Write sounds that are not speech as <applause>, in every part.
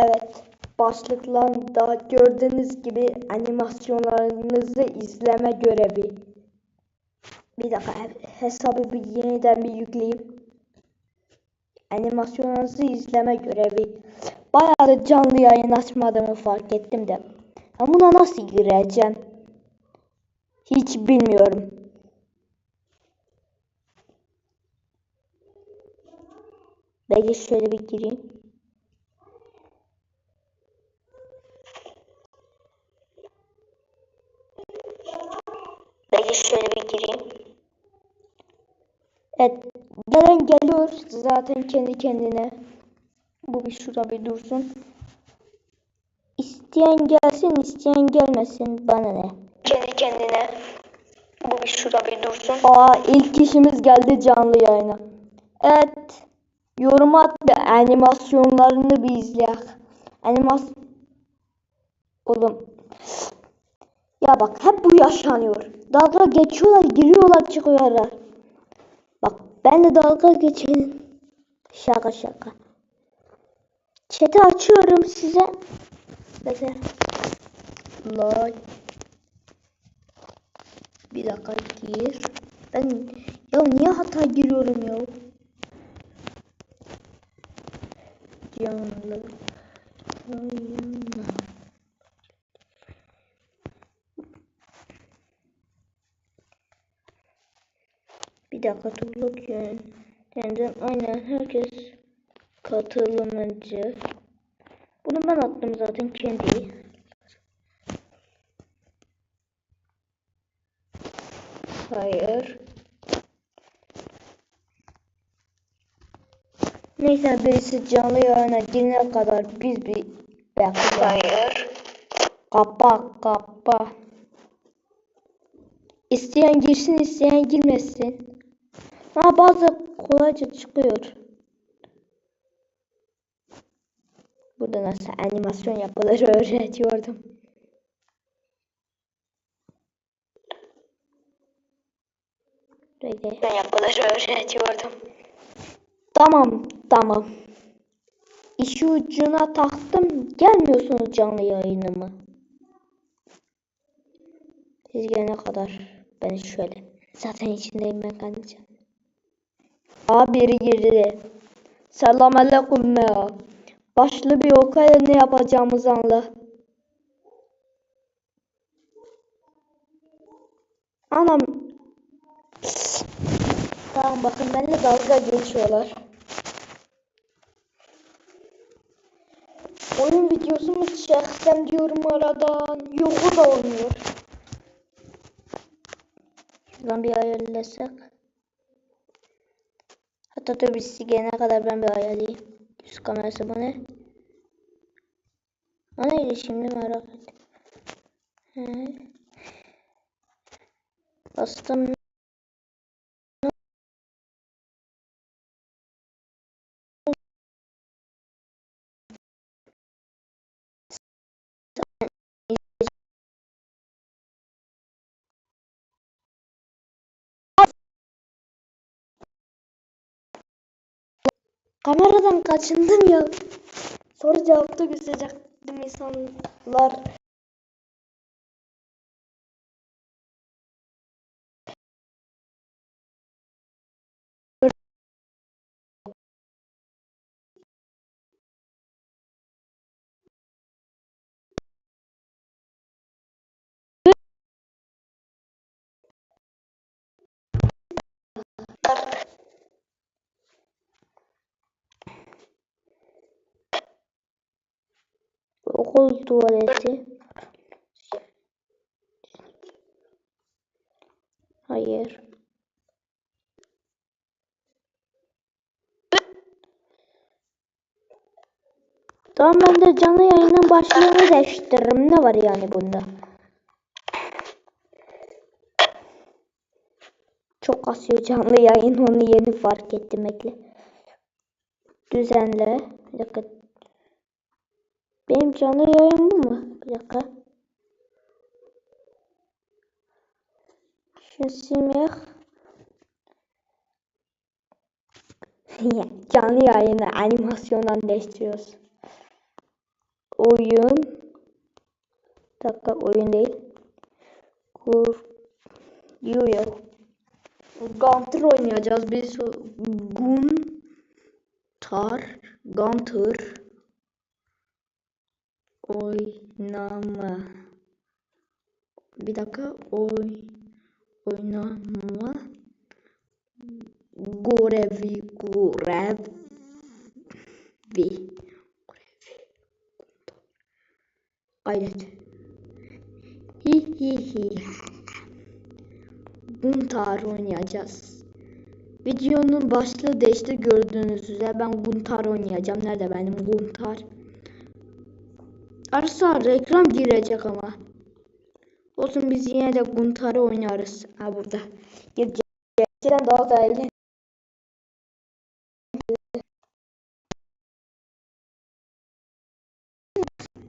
Evet, başlıklarında gördüğünüz gibi animasyonlarınızı izleme görevi. Bir dakika he- hesabı bir yeniden bir yükleyeyim. Animasyonlarınızı izleme görevi. Bayağı da canlı yayın açmadığımı fark ettim de. Ben buna nasıl gireceğim? Hiç bilmiyorum. Belki şöyle bir gireyim. Belki şöyle bir gireyim. Evet, gelen geliyor zaten kendi kendine. Bu bir şurada bir dursun. İsteyen gelsin, isteyen gelmesin. Bana ne? Kendi kendine. Bu bir şurada bir dursun. Aa, ilk kişimiz geldi canlı yayına. Evet. Yorum at ve animasyonlarını bir izleyek. Animas... Oğlum. Ya bak hep bu yaşanıyor. Dalga geçiyorlar, giriyorlar, çıkıyorlar. Bak ben de dalga geçelim. Şaka şaka. Chat'i açıyorum size. Mesela. Like. Bir dakika gir. Ben ya niye hata giriyorum ya? Canlı. yayına. Bir dakika topluluk yönetinden aynen herkes katılımcı. Bunu ben attım zaten kendi. Hayır. Neyse birisi canlı yayına girene kadar biz bir bekleyelim. Hayır. Kapa kapa. İsteyen girsin isteyen girmesin. Ha bazı kolayca çıkıyor. Burada nasıl animasyon yapılır <laughs> öğretiyordum. Böyle. Ben yapıları öğretiyordum. Tamam tamam. İşi ucuna taktım. Gelmiyorsunuz canlı yayınıma. Siz gelene kadar ben şöyle. Zaten içindeyim ben kaynayacağım. Aa biri girdi. Selam aleyküm ya. Başlı bir okuyla ne yapacağımızı anla. Anam. Tamam bakın benimle dalga geçiyorlar. Oyun videosu mu çeksem diyorum aradan. Yok o da olmuyor. Şuradan bir ayarlasak. Biz gelene kadar ben bir ayarlayayım. Yüz kamerası bu ne? O neydi şimdi merak ettim. Bastım. Kameradan kaçındım ya. Soru cevapta gösterecektim insanlar. Okul tuvaleti. Hayır. Tamam ben de canlı yayının başlığını değiştiririm. Ne var yani bunda? Çok kasıyor canlı yayın. Onu yeni fark ettim ekle. Düzenle. Bir dakika. Benim canlı yayın bu mu? Bir dakika. Şunu silmeyek. <laughs> canlı yayını animasyondan değiştiriyoruz. oyun Bir dakika oyun değil. Kur diyor ya. Gunter oynayacağız biz. Guntar Gunter oynama. Bir dakika. Oy oynama. Görevi görevi gayret hi hi hi. Guntar oynayacağız. Videonun başlığı değişti gördüğünüz üzere ben Guntar oynayacağım. Nerede benim Guntar Arsa reklam girecek ama olsun biz yine de Guntar'ı oynarız ha burada Gerçekten daha da eğlenceli.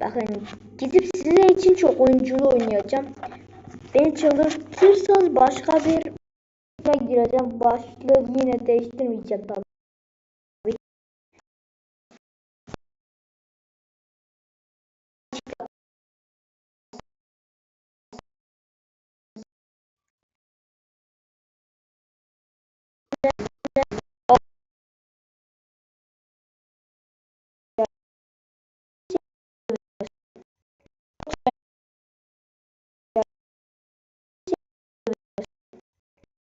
Bakın gidip size için çok oyunculu oynayacağım. Beni çıldırtırsanız başka bir gireceğim. Başlığı yine değiştirmeyeceğim tabii.